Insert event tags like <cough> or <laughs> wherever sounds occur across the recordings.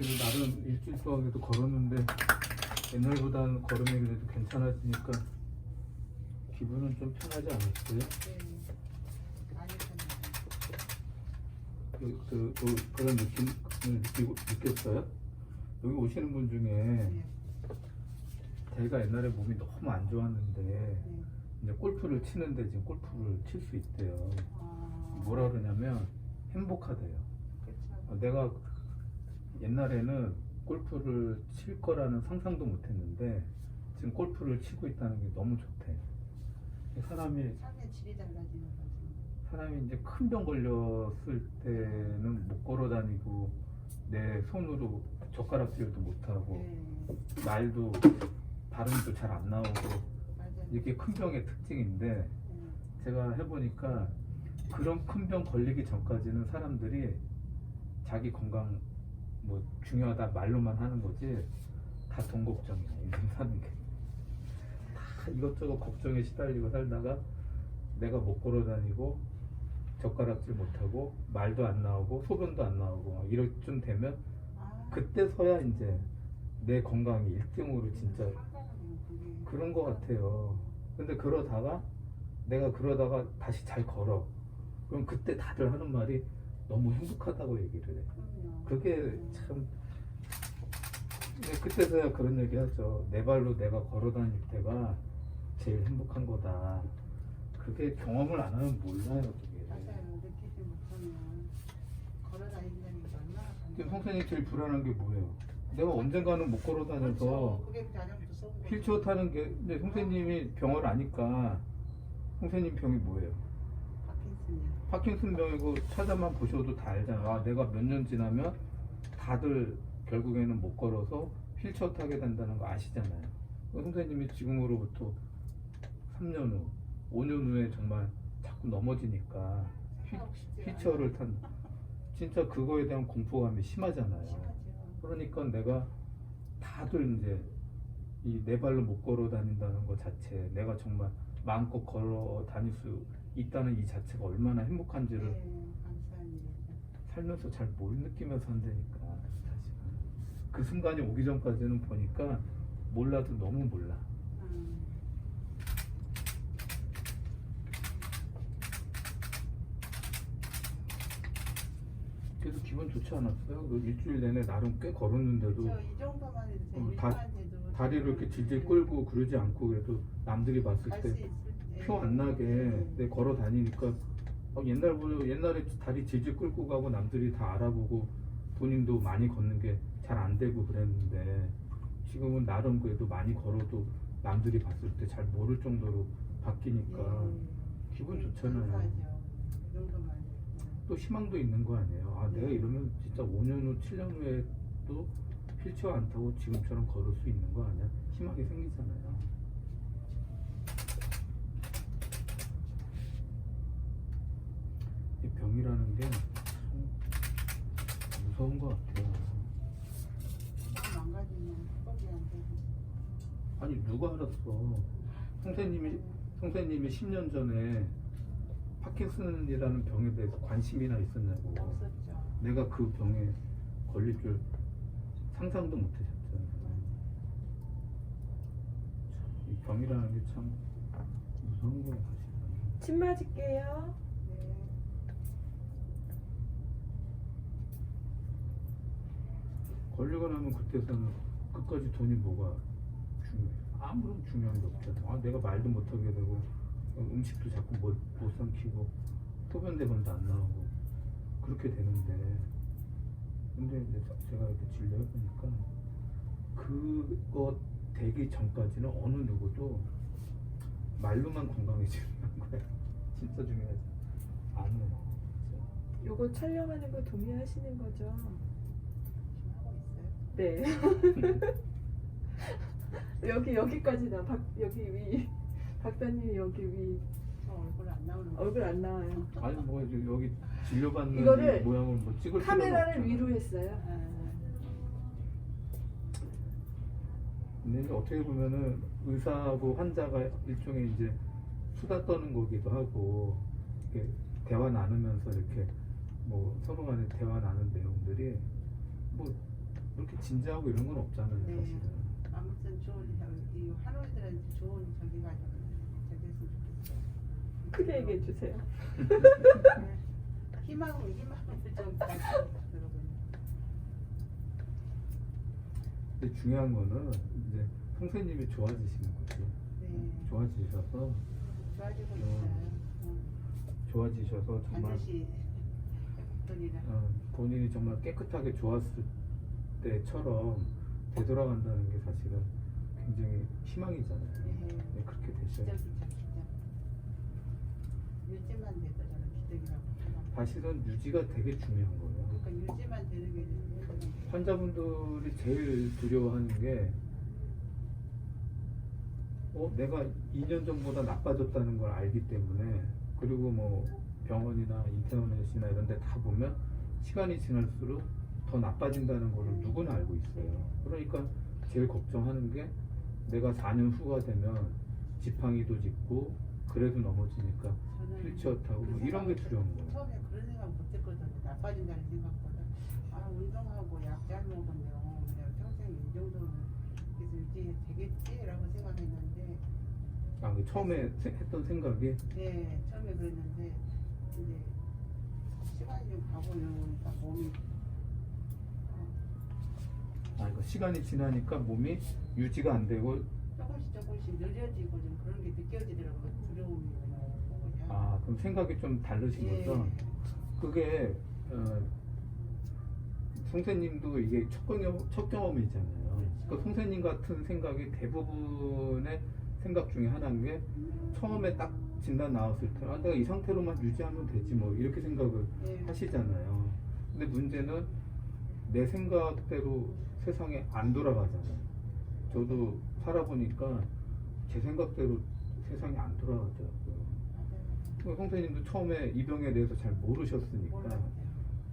그래도 나름 일주일 동안에도 걸었는데 옛날보다는 걸음이 그래도 괜찮아지니까 기분은 좀 편하지 않았어요? 네. 많이 편해요. 그, 그, 그, 그런 느낌을 느끼고, 느꼈어요? 여기 오시는 분 중에 네. 자기가 옛날에 몸이 너무 안 좋았는데 네. 이제 골프를 치는데 지금 골프를 칠 수 있대요. 아, 뭐라 그러냐면 행복하대요. 어, 내가 옛날에는 골프를 칠 거라는 상상도 못 했는데 지금 골프를 치고 있다는 게 너무 좋대. 사람이 삶의 질이 달라지는 거죠. 사람이 이제 큰 병 걸렸을 때는 못 걸어 다니고 내 손으로 젓가락질도 못 하고 네. 말도 발음도 잘 안 나오고 맞아요. 이게 큰 병의 특징인데 네. 제가 해보니까 그런 큰 병 걸리기 전까지는 사람들이 자기 건강 뭐 중요하다 말로만 하는 거지 다 돈 걱정이야 인생 사는 게 다 이것저것 걱정에 시달리고 살다가 내가 못 걸어 다니고 젓가락질 못하고 말도 안 나오고 소변도 안 나오고 막 이럴 쯤 되면 아, 그때 서야 이제 내 건강이 1등으로 진짜. 그런 거 같아요. 근데 그러다가 내가 그러다가 다시 잘 걸어. 그럼 그때 다들 하는 말이 너무 행복하다고 얘기를 해. 그게 음. 참 그때서야 그런 얘기 하죠. 내 발로 내가 걸어 다닐 때가 제일 행복한 거다. 그게 경험을 안 하면 몰라요, 그게. 맞아요. 느끼지 못하면 걸어 다닌다는 게 얼마나. 선생님 제일 불안한 게 뭐예요? 내가 언젠가는 못 걸어 다녀서 그렇죠. 휠체어 타는 게 근데 선생님이 병을 아니까 선생님 병이 뭐예요? 파킨슨 병이고 찾아만 보셔도 다 알잖아. 아, 내가 몇 년 지나면 다들 결국에는 못 걸어서 휠체어 타게 된다는 거 아시잖아요. 그 선생님이 지금으로부터 3년 후, 5년 후에 정말 자꾸 넘어지니까 휘, 생각 쉽지 휠체어를 탄 진짜 그거에 대한 공포감이 심하잖아요. 그러니까 내가 다들 이제 이내 발로 못 걸어 다닌다는 것 자체, 내가 정말 마음껏 걸어 다닐 수 있다는 이 자체가 얼마나 행복한지를 네, 감사한 일이죠. 살면서 잘 못 느끼면서 한다니까 사실 그 순간이 오기 전까지는 보니까 몰라도 너무 몰라 음, 그래도 기분 좋지 않았어요? 그 일주일 내내 나름 꽤 걸었는데도 저이 정도만 해도 제 어, 다- 다리를 이렇게 질질 끌고 그러지 않고 그래도 남들이 봤을 갈수 때 있을 때 표 안 나게 네. 내 걸어 다니니까 어, 옛날보다 옛날에 다리 질질 끌고 가고 남들이 다 알아보고 본인도 많이 걷는 게 잘 안 되고 그랬는데 지금은 나름 그래도 많이 걸어도 남들이 봤을 때 잘 모를 정도로 바뀌니까 네. 기분 네, 좋잖아요. 해도. 또 희망도 있는 거 아니에요. 아 내가 네. 이러면 진짜 5년 후, 7년 후에도 휠체어 안 타고 지금처럼 걸을 수 있는 거 아니야? 희망이 생기잖아요. 병이라는 게참 무서운 것 같아요. 딱 망가지면 회복이 안 되고. 아니 누가 알았어? 선생님이 선생님이 10년 전에 파킨슨이라는 병에 대해서 관심이나 있었냐고. 없었죠. 내가 그 병에 걸릴 줄 상상도 못하셨잖아요. 이 병이라는 게 참 무서운 거예요, 사실은. 침 맞을게요. 네. 걸리고 나면 그때서는 끝까지 돈이 뭐가 중요해. 아무런 중요한 게 없잖아. 아, 내가 말도 못하게 되고 음식도 자꾸 못, 못 삼키고 소변 대변도 안 나오고 그렇게 되는데 근데 이제 제가 이렇게 진료해보니까 그거 되기 전까지는 어느 누구도 말로만 건강해지는 거야. <laughs> 진짜 중요하지. 안 해. 진짜. 요거 촬영하는 거 동의하시는 거죠? 네. <laughs> 여기 여기까지나 박 여기 위 박사님 여기 위 저 얼굴 안 나오는 거. 얼굴 안 나와요. 아니 뭐 이제 여기 진료받는 이거를 이 모양을 뭐 찍을 카메라를 필요가 위로 없잖아. 했어요. 아, 근데 이제 어떻게 보면은 의사하고 환자가 일종의 이제 수다 떠는 거기도 하고 이렇게 대화 나누면서 이렇게 뭐 서로 간에 대화 나눈 내용들이 뭐 그렇게 진지하고 이런 건 없잖아요 네. 사실은 아무튼 좋은 이 한우이들한테 좋은 저기가 좋겠어요. 크게 얘기해 주세요. 네. 희망을 희망을 좀 여러분. 근데 중요한 거는 이제 선생님이 좋아지시는 거지 네. 좋아지셔서 좋아지고 어. 있어요. 어. 좋아지셔서 정말 반드시. <laughs> 어, 본인이 정말 깨끗하게 좋았을 때처럼 되돌아간다는 게 사실은 굉장히 희망이잖아요. 네. 네, 그렇게 되셔야 기적. 유지만 기적이라고 생각해요. 사실은 유지가 되게 중요한 거예요. 그러니까 유지만 되는 게 환자분들이 제일 두려워하는 게 어, 내가 2년 전보다 나빠졌다는 걸 알기 때문에 그리고 뭐 병원이나 인터넷이나 이런 데 다 보면 시간이 지날수록 더 나빠진다는 거를 누구나 알고 있어요. 그러니까 제일 걱정하는 게 내가 4년 후가 되면 지팡이도 짚고 그래도 넘어지니까 휠체어 타고 뭐그 이런 게 두려운 거예요. 처음에 그런 생각 못했거든요. 나빠진다는 생각보다 아 운동하고 약 잘 먹으면 그냥 평생 이 정도는 계속 유지 되겠지라고 생각했는데 아, 그 처음에 세- 했던 생각이 네 처음에 그랬는데 이제 시간이 좀 가고 이러니까 몸이 아, 그러니까 시간이 지나니까 몸이 유지가 안 되고 조금씩 조금씩 느려지고 좀 그런 게 느껴지더라고요. 두려움이 그냥. 아 그럼 생각이 좀 다르신 예. 거죠? 그게 어, 선생님도 이게 첫 경험 첫 경험이잖아요. 그러니까 선생님 같은 생각이 대부분의 생각 중에 하나인 게 처음에 딱 진단 나왔을 때 아, 내가 이 상태로만 유지하면 되지 뭐 이렇게 생각을 예. 하시잖아요. 근데 문제는 내 생각대로 세상에 안 돌아가잖아요. 저도 살아보니까 제 생각대로 세상이 안 돌아가더라고요. 선생님도 처음에 이 병에 대해서 잘 모르셨으니까 몰랐어요.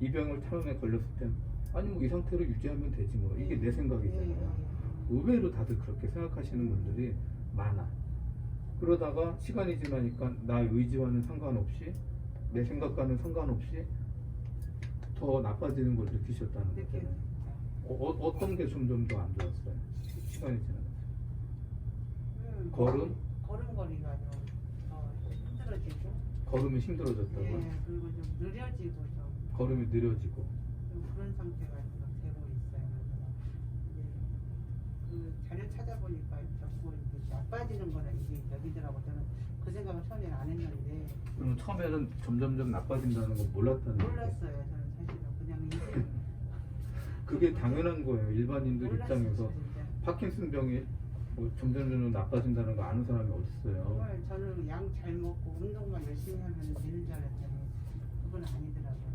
이 병을 처음에 걸렸을 땐 아니 뭐 이 상태로 유지하면 되지 뭐 이게 내 생각이잖아요. 예, 의외로 다들 그렇게 생각하시는 분들이 많아. 그러다가 시간이 지나니까 나의 의지와는 상관없이 내 생각과는 상관없이 더 나빠지는 걸 느끼셨다는. 거잖아요. 어, 어, 어떤 게 점점 더 안 좋았어요? 시간이 지나면서. 음, 걸음? 걸음걸이가 좀더 힘들어지고 걸음이 힘들어졌다고. 예 그리고 좀 느려지고 좀, 걸음이 느려지고. 좀 그런 상태가 되고 있어요. 이제 그 자료 찾아보니까 자꾸 이렇게 나빠지는 거는 이게 여기더라고 저는 그 생각을 처음에는 안 했는데 그럼 처음에는 점점점 나빠진다는 거 몰랐다는 거예요. 몰랐어요 저는 사실은 그냥 이게 그게 당연한 거예요. 일반인들 입장에서. 파킨슨 병이 뭐 점점점 나빠진다는 거 아는 사람이 어딨어요. 정말 저는 양 잘 먹고 운동만 열심히 하면 되는 줄 알았더니 그건 아니더라고요.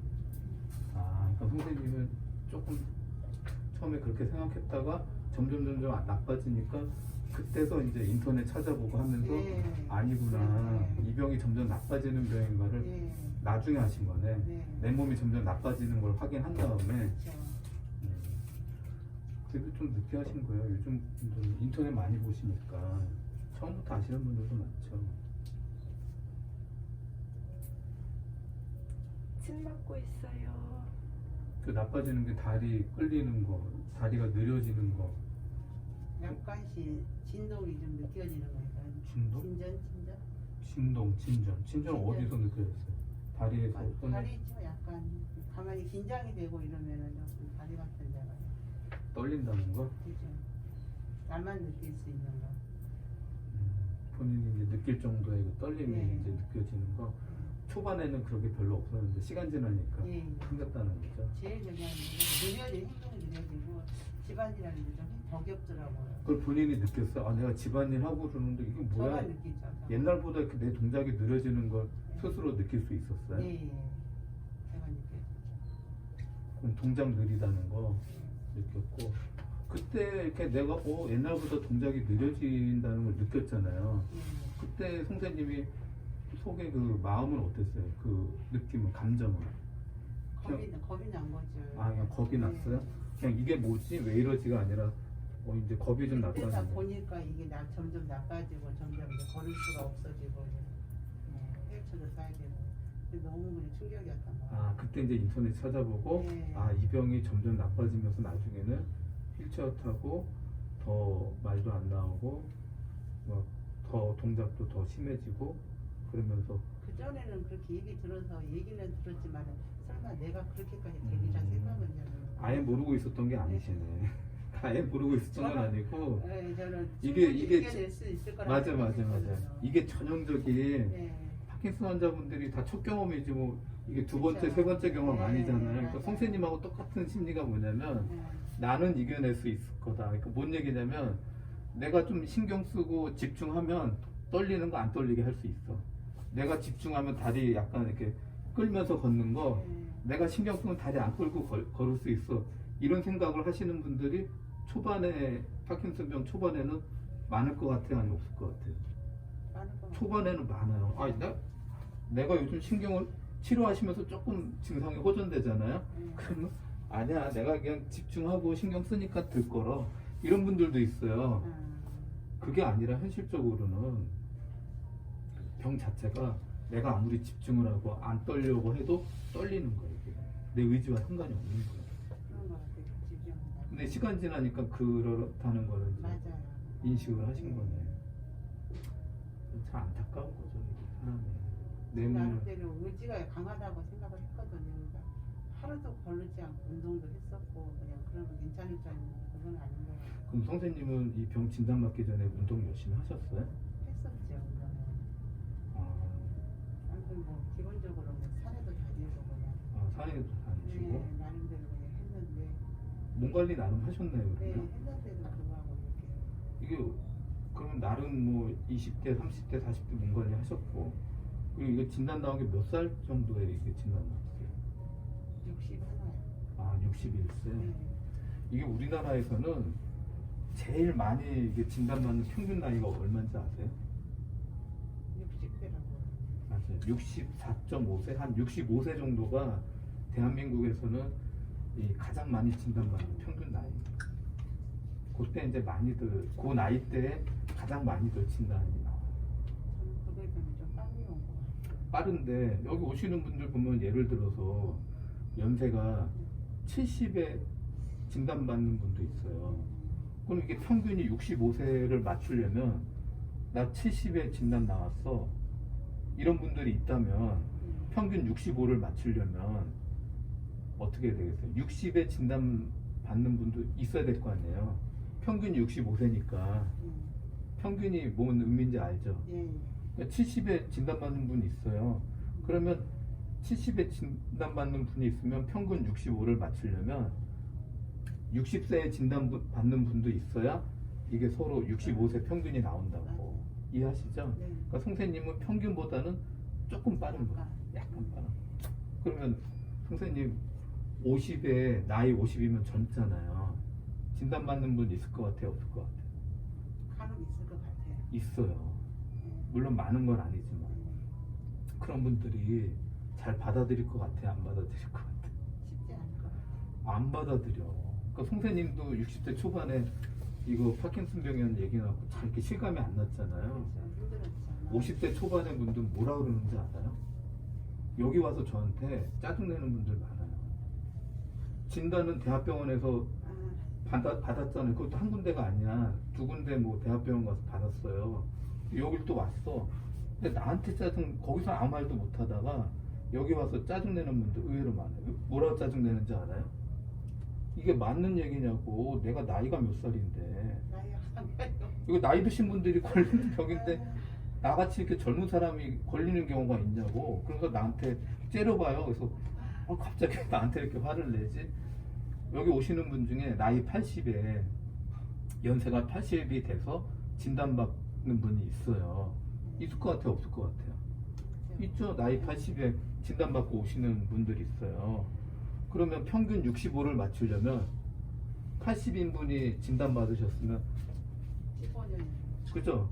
아, 그러니까 선생님은 조금 처음에 그렇게 생각했다가 점점 점점 안 나빠지니까 그때서 이제 인터넷 찾아보고 하면서 예. 아니구나 네. 이 병이 점점 나빠지는 병인가를 예. 나중에 하신 거네. 네. 내 몸이 점점 나빠지는 걸 확인한 다음에 그렇죠. 음, 그래도 좀 늦게 하신 거예요. 요즘 분들 인터넷 많이 보시니까 처음부터 아시는 분들도 많죠. 침 맞고 있어요. 그 나빠지는 게 다리 끌리는 거, 다리가 느려지는 거, 약간씩 진동이 좀 느껴지는 거니까. 진동? 진전, 진전. 진동, 진전. 진전. 어디서 느껴졌어요? 다리에서 아, 다리 좀 약간 가만히 긴장이 되고 이러면은 조금 다리 같은 데가 떨린다는 거? 그죠. 나만 느낄 수 있는 거. 음, 본인이 이제 느낄 정도의 그 떨림이 네. 이제 느껴지는 거. 초반에는 그렇게 별로 없었는데 시간 지나니까 예. 생겼다는 거죠. 제일 중요한 건 느려진 행동이 느려지고 집안일하는 게좀 덕엽더라고요. 그걸 본인이 느꼈어. 아 내가 집안일 하고 그러는데 이게 뭐야? 저만 느끼죠. 저만. 옛날보다 이렇게 내 동작이 느려지는 걸 스스로 느낄 수 있었어요. 예, 예. 제가 느껴요. 그럼 동작 느리다는 거 느꼈고 그때 이렇게 내가 어 옛날보다 동작이 느려진다는 걸 느꼈잖아요. 예. 그때 선생님이 속에 그 마음은 어땠어요? 그 느낌은 감정은 겁이 겁이 난 거죠. 아 그냥 겁이 예. 났어요? 그냥 이게 뭐지 왜 이러지가 아니라 어 이제 겁이 좀 났다는 거. 보니까 이게 나 점점 나빠지고 점점 이제 걸을 수가 없어지고 뭐 휠체어도 사야 되고 너무 그냥 충격이었던 거예요. 아 그때 이제 인터넷 찾아보고 네. 아 이 병이 점점 나빠지면서 나중에는 휠체어 타고 더 말도 안 나오고 뭐더 동작도 더 심해지고 그러면서 그 전에는 그렇게 얘기 들어서 얘기는 들었지만 설마 내가 그렇게까지 되리라 음. 생각은 저는 아예 모르고 있었던 게 아니시네. <laughs> 아예 모르고 있었던 건 아니고 네, 저는 이게- 충분히 이게 이겨낼 수 있을 거라고 맞아 맞아 맞아. 이게 전형적인 네. 파킨슨 환자분들이 다 첫 경험이지 뭐 이게 두 번째 그쵸. 세 번째 경험 네, 아니잖아요. 그러니까 맞아요. 선생님하고 똑같은 심리가 뭐냐면 네. 나는 이겨낼 수 있을 거다. 그러니까 뭔 얘기냐면 내가 좀 신경 쓰고 집중하면 떨리는 거 안 떨리게 할 수 있어. 내가 집중하면 다리 약간 이렇게 끌면서 걷는 거 네. 내가 신경 쓰면 다리 안 끌고 걸, 걸을 수 있어. 이런 생각을 하시는 분들이 초반에 파킨슨병 초반에는 많을 것 같아요, 아니 없을 것 같아요. 초반에는 많아요. 아, 나, 내가 요즘 신경을 치료하시면서 조금 증상이 호전되잖아요. 네. 그러면 아니야, 내가 그냥 집중하고 신경 쓰니까 들 거라. 이런 분들도 있어요. 음. 그게 아니라 현실적으로는 병 자체가 내가 아무리 집중을 하고 안 떨려고 해도 떨리는 거예요. 내 의지와 상관이 없는 거예요. 근데 시간 지나니까 그렇다는 거를. 인식을 하신 거네. 참 안타까운 거죠, 사람이. 내 몸을 나름대로 의지가 강하다고 생각을 했거든요. 그러니까 하루도 걸르지 않고 운동도 했었고 그냥 그러면 괜찮을 줄 알았는데 그건 아닌 거예요. 그럼 선생님은 이 병 진단 받기 전에 운동 열심히 하셨어요? 했었죠. 운동은. 아, 아무튼 뭐 기본적으로 뭐 산에도 다니고 그냥 아 산에도 다니시고 네, 나름대로 그냥 했는데 몸 관리 나름 하셨네요, 네, 그러면? 했는데도 불구하고 이렇게 이게 그러면 나름 뭐 20대, 30대, 40대 몸 관리 하셨고 이게 진단 나온 게 몇 살 정도에 이게 진단 나왔어요? 60 하나요. 아, 61세. 네. 이게 우리나라에서는 제일 많이 이게 진단받는 평균 나이가 얼마인지 아세요? 60대라고. 맞아요. 64.5세, 한 65세 정도가 대한민국에서는 이 가장 많이 진단받는 평균 나이. 그때 이제 많이들, 그 나이 때에 가장 많이들 진단이 나와요. 저는 그거에 비하면 좀 빨리 온 것 같아요. 빠른데 여기 오시는 분들 보면 예를 들어서 연세가 70에 진단받는 분도 있어요. 그럼 이게 평균이 65세를 맞추려면 나 70에 진단 나왔어. 이런 분들이 있다면 음. 평균 65를 맞추려면 어떻게 되겠어요? 60에 진단 받는 분도 있어야 될 거 아니에요. 평균 65세니까 음. 평균이 뭔 의미인지 알죠? 예, 예. 70에 그러니까 진단받는 분이 있어요. 그러면 70에 진단받는 분이 있으면 평균 65를 맞추려면 60세에 진단받는 분도 있어야 이게 서로 65세 평균이 나온다고 이해하시죠? 네. 그러니까 선생님은 평균보다는 조금 빠른 거야. 약간 빠른. 그러면 선생님 50에 나이 50이면 젊잖아요. 진단받는 분 있을 것 같아요, 없을 것 같아요? 간혹 있을 것 같아요. 있어요. 예. 물론 많은 건 아니지만 예. 그런 분들이 잘 받아들일 것 같아, 안 받아들일 것 같아? 쉽지 않을 것 같아요. 안 받아들여. 그러니까 선생님도 60대 초반에 이거 파킨슨 병이라는 얘기 나고 잘 이렇게 실감이 안 났잖아요. 그래서 힘들었죠. 50대 초반의 분들 뭐라 그러는지 알아요? 여기 와서 저한테 짜증내는 분들 많아요. 진단은 대학병원에서 아, 받아, 받았잖아요. 그것도 한 군데가 아니야. 두 군데 뭐 대학병원 가서 받았어요. 여길 또 왔어. 근데 나한테 짜증, 거기서 아무 말도 못 하다가 여기 와서 짜증 내는 분들 의외로 많아요. 뭐라고 짜증 내는지 알아요? 이게 맞는 얘기냐고. 내가 나이가 몇 살인데. 이거 나이 드신 분들이 걸리는 <laughs> 병인데 나같이 이렇게 젊은 사람이 걸리는 경우가 있냐고. 그래서 나한테 째려봐요. 그래서 어, 갑자기 <laughs> 나한테 이렇게 화를 내지? 여기 오시는 분 중에 나이 80에 연세가 80이 돼서 진단받 는 분이 있어요. 있을 것 같아요? 없을 것 같아요? 있죠. 나이 80에 진단받고 오시는 분들이 있어요. 그러면 평균 65를 맞추려면 80인 분이 진단받으셨으면 15년. 그죠?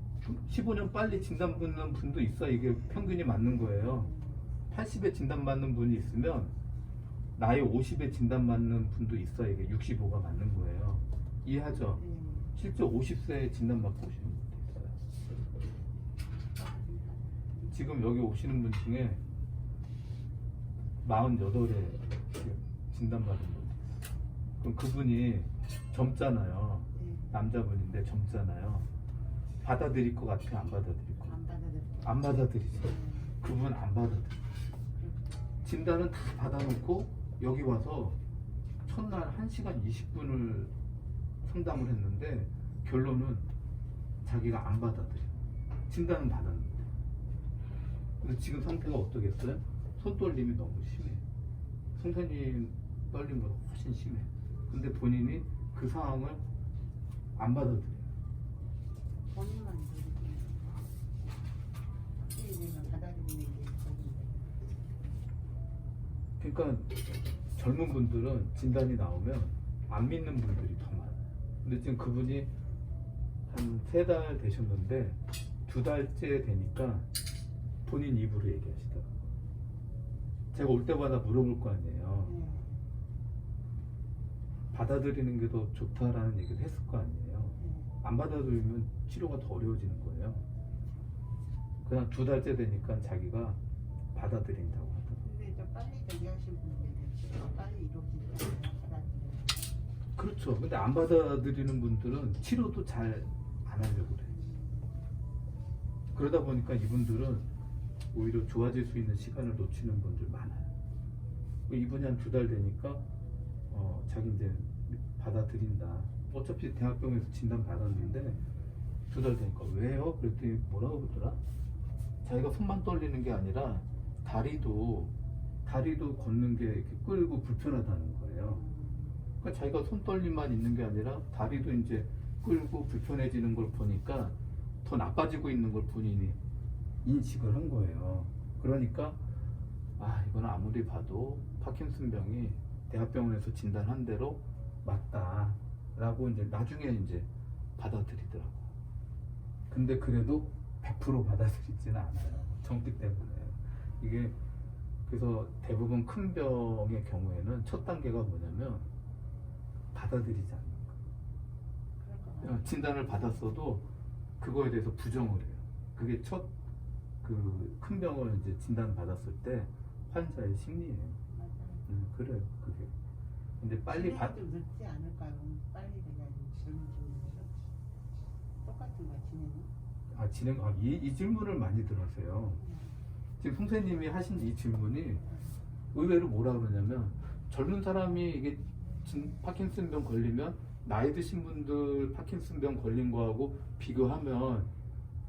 15년 빨리 진단받는 분도 있어 이게 평균이 맞는 거예요. 80에 진단받는 분이 있으면 나이 50에 진단받는 분도 있어 이게 65가 맞는 거예요. 이해하죠? 예. 실제 50세에 진단받고 오시는 분도 있어요. 지금 여기 오시는 분 중에 48에 진단받은 분. 그럼 그분이 젊잖아요. 예. 남자분인데 젊잖아요. 받아들일 것 같아요? 안 받아들일 것 같아요? 안 받아들여요. 안 받아들이죠. 예. 그분 안 받아들여. 진단은 다 받아놓고 여기 와서 첫날 1시간 20분을 상담을 했는데 결론은 자기가 안 받아들여. 진단은 받았는데. 근데 지금 상태가 어떠겠어요? 손떨림이 너무 심해. 선생님 떨림보다 훨씬 심해. 근데 본인이 그 상황을 안 받아들여요. 확실히 되면 받아들이는 게 있거든요. 그러니까 젊은 분들은 진단이 나오면 안 믿는 분들이 더 많아요. 근데 지금 그분이 한 세 달 되셨는데 두 달째 되니까 본인 입으로 얘기하시더라고요. 제가 올 때마다 물어볼 거 아니에요. 예. 받아들이는 게 더 좋다라는 얘기를 했을 거 아니에요. 예. 안 받아들이면 치료가 더 어려워지는 거예요. 그냥 두 달째 되니까 자기가 받아들인다고 하더라고요. 근데 좀 빨리 저기 하신 분들은 치료가 빨리. 받아들여요. 그렇죠. 근데 안 받아들이는 분들은 치료도 잘 안 하려고 그래. 그러다 보니까 이분들은 오히려 좋아질 수 있는 시간을 놓치는 분들 많아요. 이분이 한 두 달 되니까 어, 자기 이제 받아들인다. 어차피 대학병원에서 진단 받았는데 두 달 되니까 왜요? 그랬더니 뭐라고 그러더라? 자기가 손만 떨리는 게 아니라 다리도 다리도 걷는 게 이렇게 끌고 불편하다는 거예요. 그러니까 자기가 손 떨림만 있는 게 아니라 다리도 이제 끌고 불편해지는 걸 보니까 더 나빠지고 있는 걸 본인이 인식을 한 거예요. 그러니까 아 이건 아무리 봐도 파킨슨병이 대학병원에서 진단한 대로 맞다라고 이제 나중에 이제 받아들이더라고. 근데 그래도 100% 받아들이지는 않아요. 정기 때문에 이게 그래서 대부분 큰 병의 경우에는 첫 단계가 뭐냐면 받아들이지 않는 같아요. 그냥 진단을 받았어도 그거에 대해서 부정을 해요. 그게 첫 그 큰 병을 이제 진단 받았을 때 환자의 심리예요. 맞아요. 음, 그래요, 그게. 근데 빨리 받, 좀 늦지 않을까요? 빨리 좀 똑같은 거 진행은? 아, 진행, 아, 이, 이 질문을 많이 들으세요. 지금 선생님이 하신 이 질문이 의외로 뭐라 그러냐면 젊은 사람이 이게 진- 파킨슨병 걸리면 나이 드신 분들 파킨슨병 걸린 거하고 비교하면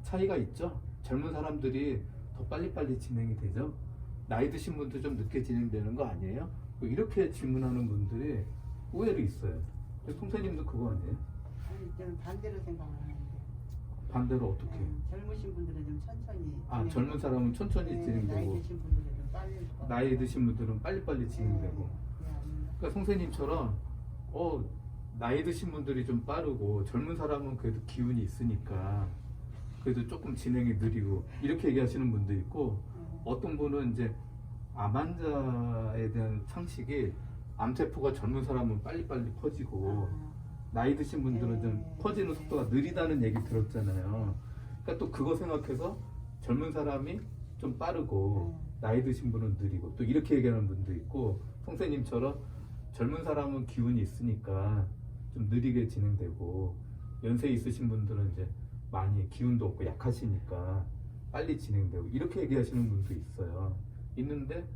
차이가 있죠. 젊은 사람들이 더 빨리빨리 진행이 되죠. 나이 드신 분들 좀 늦게 진행되는 거 아니에요? 뭐 이렇게 질문하는 분들이 의외로 있어요. 선생님도 그거 아니에요? 아니 저는 반대로 생각을 하는데 반대로 어떻게? 음, 젊으신 분들은 좀 천천히 아 젊은 사람은 천천히 네, 나이 진행되고 드신 분들은 좀 빨리. 나이 드신 분들은 빨리빨리 진행되고 네, 네. 그러니까 선생님처럼 어 나이 드신 분들이 좀 빠르고 젊은 사람은 그래도 기운이 있으니까 그래도 조금 진행이 느리고 이렇게 얘기하시는 분도 있고 네. 어떤 분은 이제 암 환자에 대한 상식이 암세포가 젊은 사람은 빨리빨리 퍼지고 아, 나이 드신 분들은 좀 네. 퍼지는 속도가 느리다는 얘기 들었잖아요. 그러니까 또 그거 생각해서 젊은 사람이 좀 빠르고 네. 나이 드신 분은 느리고 또 이렇게 얘기하는 분도 있고 선생님처럼 젊은 사람은 기운이 있으니까 좀 느리게 진행되고 연세 있으신 분들은 이제 많이 기운도 없고 약하시니까 빨리 진행되고 이렇게 얘기하시는 분도 있어요. 있는데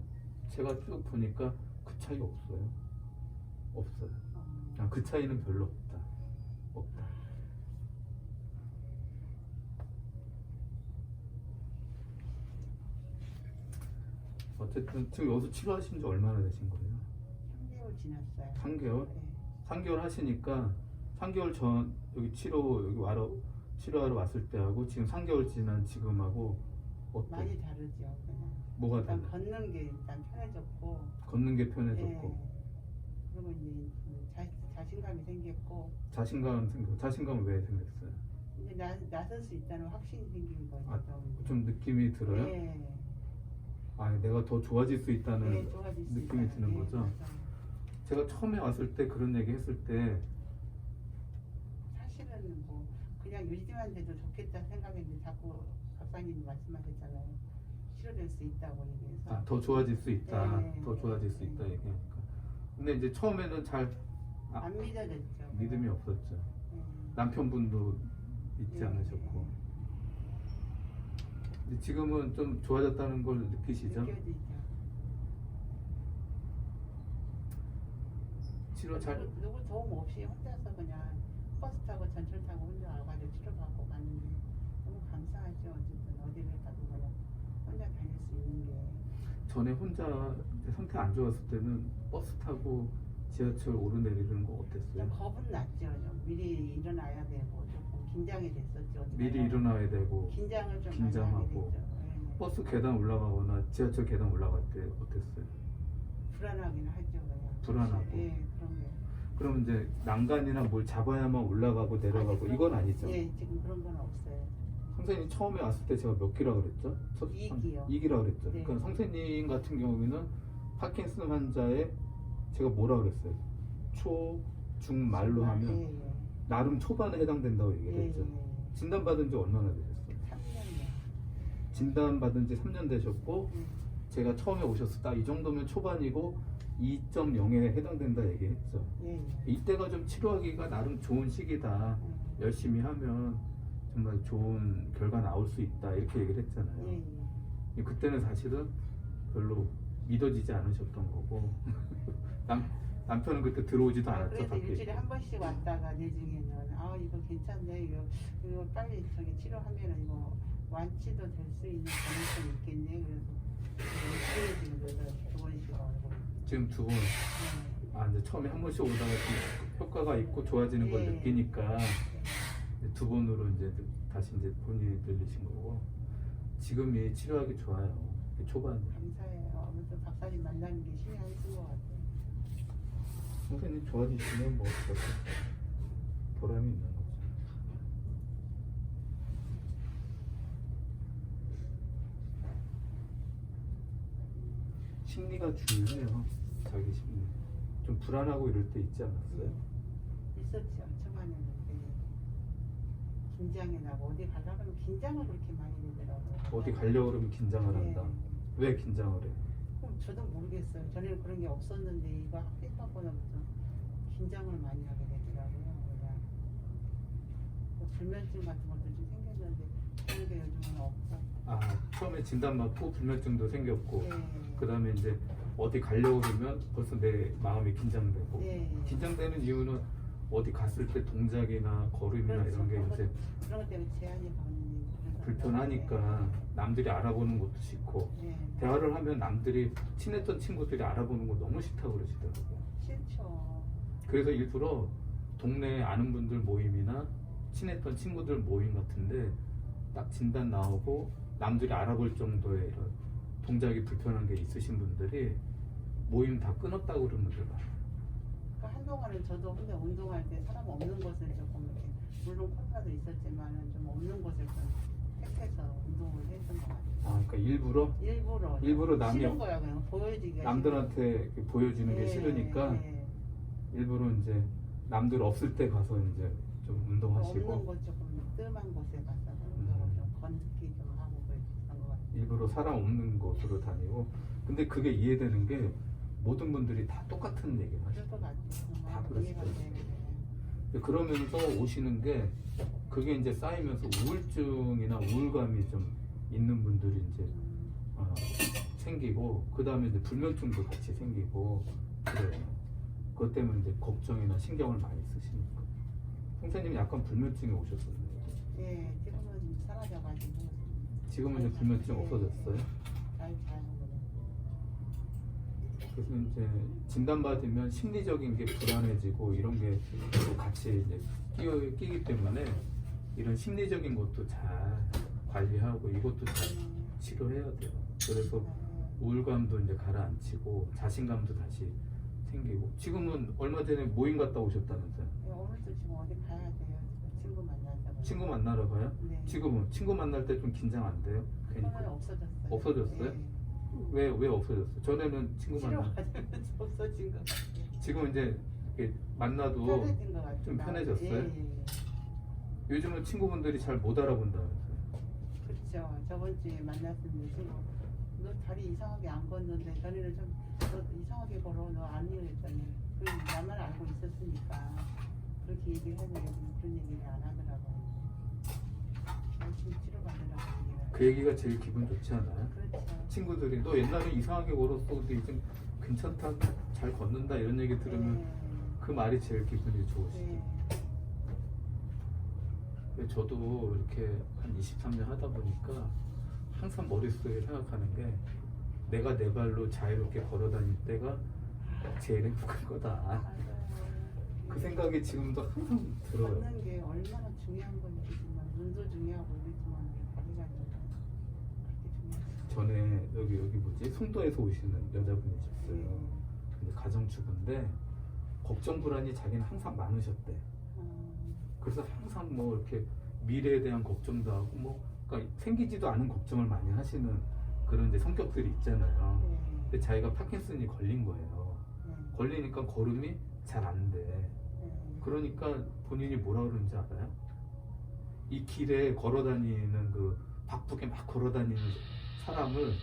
제가 쭉 보니까 그 차이 없어요. 없어요. 어, 아, 그 차이는 별로 없다. 없다. 어쨌든 지금 여기서 치료하신 지 얼마나 되신 거예요? 3개월 지났어요. 3개월? 네. 3개월 하시니까 3개월 전 여기 치료 여기 와러 치료하러 왔을 때하고 지금 3개월 지난 지금하고 어때? 많이 다르죠. 그냥 뭐가 일단 달라? 걷는 게 일단 편해졌고 걷는 게 편해졌고 예. 그리고 이제 그 자, 자신감이 생겼고 자신감 생기고 자신감은 왜 생겼어요? 이제 나, 나설 수 있다는 확신이 생긴 거죠. 아, 좀 느낌이 들어요? 네. 아 내가 더 좋아질 수 있다는 네, 좋아질 수 느낌이 있다는, 드는 네, 거죠? 맞아요. 제가 처음에 왔을 때 그런 얘기 했을 때 사실은 뭐 그냥 유지만 돼도 좋겠다 생각했는데 자꾸 박사님이 말씀하셨잖아요. 치료될 수 있다고 얘기해서. 아, 더 좋아질 수 있다. 네, 더 좋아질 수 네. 있다 얘기하니까. 근데 이제 처음에는 잘 아, 안 믿어졌죠. 믿음이 없었죠. 예. 남편분도 믿지 예, 않으셨고. 근데 지금은 좀 좋아졌다는 걸 느끼시죠? 느껴지죠. 치료 잘 누구, 도움 없이 혼자서 그냥 버스 타고 전철 타고 혼자 와가지고 갔는데 너무 감사하죠. 어쨌든 어디를 가도 그냥 혼자 다닐 수 있는 게. 전에 혼자 상태 안 좋았을 때는 버스 타고 지하철 오르내리는 거좀 어땠어요? 겁은 났죠. 좀 미리 일어나야 되고 조금 긴장이 됐었죠. 미리. 일어나야 되고 긴장을 좀 긴장하고. 하게 됐죠. 예. 버스 계단 올라가거나 지하철 계단 올라갈 때 어땠어요? 불안하긴 하죠. 그냥. 불안하고. 예, 그런 게. 그럼 이제 난간이나 뭘 잡아야만 올라가고 내려가고 이건 아니죠? 예, 지금 그런 건 없어요. 선생님 처음에 왔을 때 제가 몇 기라 그랬죠? 첫- 이기요. 이기라 그랬죠. 네. 그러니까 선생님 같은 경우에는 파킨슨 환자에 제가 뭐라 그랬어요? 초, 중, 말로 정말, 하면 예, 예. 나름 초반에 해당된다고 얘기를 예, 했죠. 예. 진단받은 지 얼마나 되셨어요? 3년이요. 진단받은 지 3년 되셨고 예. 제가 처음에 오셨을 때 이 정도면 초반이고 2.0에 해당된다 얘기했죠. 예, 예. 이때가 좀 치료하기가 나름 좋은 시기다. 예. 열심히 하면 정말 좋은 결과 나올 수 있다 이렇게 얘기를 했잖아요. 예, 예. 그때는 사실은 별로 믿어지지 않으셨던 거고 <laughs> 남, 남편은 그때 들어오지도 아, 않았죠 밖에 일주일에 한 번씩 왔다가 내 중에는 아 이거 괜찮네 이거 이거 빨리 저기 치료하면은 이거 완치도 될 수 있는 가능성이 있겠네 그래서 일주일에 지금 그래서 두 번씩 와고 지금 두번 예. 아, 이제 처음에 한 번씩 오다가 좀 효과가 있고 좋아지는 걸 예. 느끼니까 두 번으로 이제 다시 이제 본인이 들리신 거고. 지금이 치료하기 좋아요. 초반 감사해요. 아무튼 박사님 만나는 게 신의 한 수인 것 같아요. 선생님 좋아지시면 뭐 그렇게 보람이 있는 거죠. 심리가 중요해요 자기 심리. 좀 불안하고 이럴 때 있지 않았어요? 있었죠 처음에는 긴장이 나고 어디 가려고 하면 긴장을 그렇게 많이 되더라고요 어디 가려고 그러면 긴장을 네. 한다 왜 긴장을 해? 그럼 저도 모르겠어요. 전에는 그런 게 없었는데 이거 합격하고나부터 긴장을 많이 하게 되더라고요. 그냥 뭐 불면증 같은 것도 좀 생겼는데 그런 게 요즘은 없고. 아 처음에 진단 받고 불면증도 생겼고 네. 그 다음에 이제 어디 가려고 그러면 벌써 내 마음이 긴장되고 네. 긴장되는 이유는 어디 갔을 때 동작이나 걸음이나. 이런 게 요새 것- 그런 것 때문에 제한이 그래서 불편하니까 남들이 알아보는 것도 싫고 네. 대화를 하면 남들이 친했던 친구들이 알아보는 거 너무 싫다고 그러시더라고요 싫죠. 그래서 일부러 동네에 아는 분들 모임이나 친했던 친구들 모임 같은데 딱 진단 나오고 남들이 알아볼 정도의 이런 동작이 불편한 게 있으신 분들이 모임 다 끊었다고 그러는 분들 많아요. 그러니까 한동안은 저도 혼자 운동할 때 사람 없는 곳을 조금 이렇게 물론 코로나도 있었지만은 좀 없는 곳을 좀 택해서 운동을 했던 것 같아요. 아, 그러니까 일부러 일부러 일부러 남이 싫은 거야 그냥 보여지기가 남들한테 이렇게 보여주는 게 예, 싫으니까 예. 일부러 이제 남들 없을 때 가서 이제 좀 없는 운동하시고 곳 조금 뜸한 곳에 가서 운동을 음. 좀 건듣기 좀 하고 그랬던 것 같아요. 일부러 사람 없는 곳으로 다니고 근데 그게 이해되는 게 모든 분들이 다 똑같은 얘기를 하시죠. 그럴 것 같아요. 다 아, 그랬을 이해가 거예요. 되네. 그러면서 오시는 게 그게 이제 쌓이면서 우울증이나 우울감이 좀 있는 분들이 이제 음, 어, 생기고 그 다음에 이제 불면증도 같이 생기고 그래요. 그것 때문에 이제 걱정이나 신경을 많이 쓰시니까. 선생님 약간 불면증이 오셨었는데 예, 지금은 사라져가지고 지금은 이제 불면증 없어졌어요. 잘 잘하고 그래서 이제 진단받으면 심리적인 게 불안해지고 이런 게또 같이 이제 끼어 끼기 때문에 이런 심리적인 것도 잘 관리하고 이것도 잘 치료해야 돼요. 그래서 우울감도 이제 가라앉히고 자신감도 다시 생기고 지금은 얼마 전에 모임 갔다 오셨다면서요? 예, 오늘도 지금 어디 가야 돼요. 친구 만나자고. 친구 만나러 가요? 네. 지금은 친구 만날 때 좀 긴장 안 돼요? 괜히 없어졌어요. 없어졌어요? 예. 왜 왜 없어졌어요? 전에는 친구 만나 없어진 것 같아요. 지금 이제 이렇게 만나도 편해진 것 같아요. 좀 편해졌어요? 예, 예, 예. 요즘은 친구분들이 잘 못 알아본다면서요? 그렇죠. 저번 주에 만났던 친구 너 다리 이상하게 안 걷는데 다리를 좀너 이상하게 걸어 너 했더니 그 나만 알고 있었으니까 그렇게 여기는 그런 얘기를 안 하더라고요. 열심히 치료받으라고 얘기를 그 얘기가 제일 기분 좋지 않아요? 그렇죠. 친구들이 너 옛날에 이상하게 걸었어 근데 이제 괜찮다 잘 걷는다 이런 얘기 들으면 네. 그 말이 제일 기분이 좋으시죠 네. 저도 이렇게 한 23년 하다 보니까 항상 머릿속에 생각하는 게 내가 내 발로 자유롭게 걸어 다닐 때가 제일 행복한 거다. 그 생각이 지금도 항상 들어요 걷는 게 얼마나 중요한 건지 정말 눈도 중요하고 이렇지만 다리가 그렇게 중요해요. 전에 여기 여기 뭐지 송도에서 오시는 여자분이셨어요 네. 근데 가정주부인데 걱정 불안이 자기는 항상 많으셨대 어, 그래서 항상 뭐 이렇게 미래에 대한 걱정도 하고 뭐 그러니까 생기지도 않은 걱정을 많이 하시는 그런 이제 성격들이 있잖아요. 네. 근데 자기가 파킨슨이 걸린 거예요. 네. 걸리니까 걸음이 잘 안 돼. 네. 그러니까 본인이 뭐라 그러는지 알아요? 이 길에 걸어 다니는 그 바쁘게 막 걸어 다니는 사람을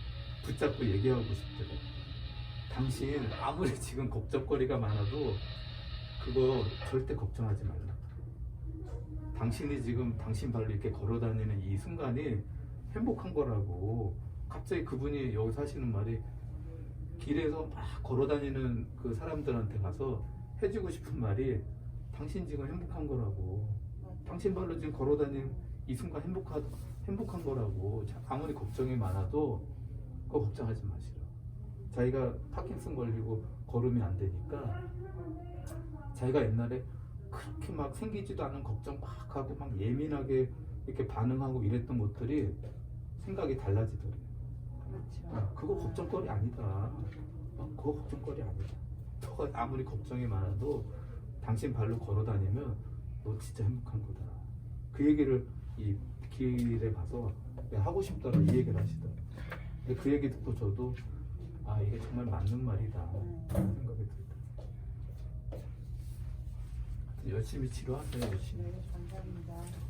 붙잡고 얘기하고 싶대요. 당신 아무리 <laughs> 지금 걱정거리가 많아도 그거 절대 걱정하지 말라. 당신이 지금 당신 발로 이렇게 걸어 다니는 이 순간이 행복한 거라고. 갑자기 그분이 여기서 하시는 말이 길에서 막 걸어 다니는 그 사람들한테 가서 해주고 싶은 말이 당신 지금 행복한 거라고. 당신 발로 지금 걸어 다니는 이 순간 행복하, 행복한 거라고. 자, 아무리 걱정이 많아도 그거 걱정하지 마시라. 자기가 파킨슨 걸리고 걸음이 안 되니까 자기가 옛날에 그렇게 막 생기지도 않은 걱정 막 하고 막 예민하게 이렇게 반응하고 이랬던 것들이 생각이 달라지더래요. 그렇죠. 야, 그거 걱정거리 아니다. 어, 그거 걱정거리 아니다. 너가 아무리 걱정이 많아도 당신 발로 걸어 다니면 너 진짜 행복한 거다. 그 얘기를 이 길에 가서 하고 싶다고 이 얘기를 하시더라고요. 근데 그 얘기 듣고 저도 아 이게 정말 맞는 말이다 생각이 들더라고요. 하여튼 열심히 치료하세요 열심히. 네, 감사합니다.